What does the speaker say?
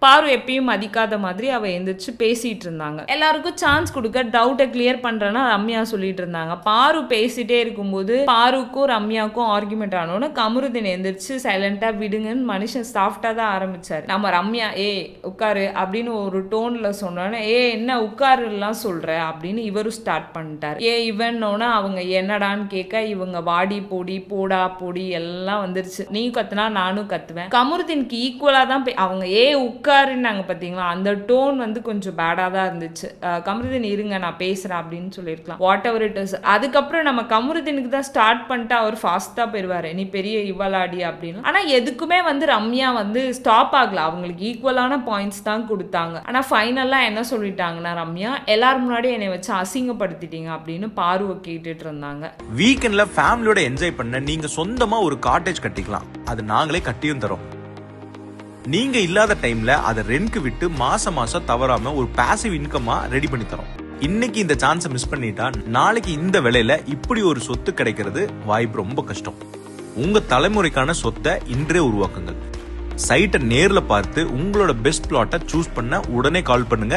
பாரு எப்பயும் மதிக்காத மாதிரி அவ எந்திரிச்சு பேசிட்டு இருந்தாங்க. எல்லாருக்கும் சான்ஸ் கொடுக்க டவுட்டை கிளியர் பண்றேன்னா ரம்யா சொல்லிட்டு இருந்தாங்க. பாரு பேசிட்டே இருக்கும்போது பாருக்கும் ரம்யாக்கும் ஆர்குமெண்ட் ஆனோன்னு கமருதீன் எந்திரிச்சு சைலண்டா விடுங்கன்னு மனுஷன் சாஃப்டா தான் ஆரம்பிச்சாரு. நம்ம ரம்யா ஏ உட்காரு அப்படின்னு ஒரு டோன்ல சொன்னோன்னே ஏ என்ன உட்காருலாம் சொல்ற? அப்படின்னு இவரும் ஸ்டார்ட் பண்ணிட்டாரு. ஏ இவன்னோன்னா அவங்க என்னடான்னு கேட்க இவங்க வாடி பொடி போடா பொடி எல்லாம் வந்துருச்சு. நீ கத்துனா நானும் கத்துவேன். கமருதீனுக்கு ஈக்குவலா தான் பே- அவங்க ஏ உட்காருன்னாங்க பார்த்தீங்களா அந்த டோன் வந்து கொஞ்சம் பேடாக தான் இருந்துச்சு. அஹ் கமருதீன் இருங்க நான் பேசுகிறேன் அப்படின்னு சொல்லியிருக்கலாம். வாட் எவர் இட் இஸ் அதுக்கப்புறம் நம்ம கமருதீனுக்கு தான் ஸ்டார்ட் பண்ணிட்டு அவர் ஃபாஸ்ட்டாக போயிடுவார் நீ பெரிய இவளாடி அப்படின்னு. ஆனால் எதுக்குமே வந்து ரம்யா வந்து ஸ்டாப் ஆகல. அவங்களுக்கு ஈக்குவலான பாயிண்ட்ஸ் தான் கொடுத்தாங்க. ஆனால் ஃபைனலாக என்ன சொல்லிட்டாங்கன்னா ரம்யா எல்லாரும் முன்னாடி என்னை வச்சு அசிங்கப்படுத்திட்டீங்க அப்படின்னு பார்வை கேட்டுட்டு இருந்தாங்க. வீக்கெண்டில் ஃபேமிலியோட என்ஜாய் பண்ண நீங்கள் சொந்தமாக ஒரு காட்டேஜ் கட்டிக்கலாம். அது நாங்களே கட்டியும் தரோம். நீங்க இல்லாத டைம்ல அதை ரெண்ட்க்கு விட்டு மாசம் மாசம் தவறாம ஒரு பாசிவ் இன்கமா ரெடி பண்ணி தரோம். இன்னைக்கு இந்த சான்ஸை மிஸ் பண்ணிட்டா நாளைக்கு இந்த விலையில இப்படி ஒரு சொத்து கிடைக்கிறது வாய்ப்பு ரொம்ப கஷ்டம். உங்க தலைமுறைக்கான சொத்தை இன்றே உருவாக்குங்கள். சைட்டை நேர்ல பார்த்து உங்களோட பெஸ்ட் பிளாட்டை சூஸ் பண்ண உடனே கால் பண்ணுங்க.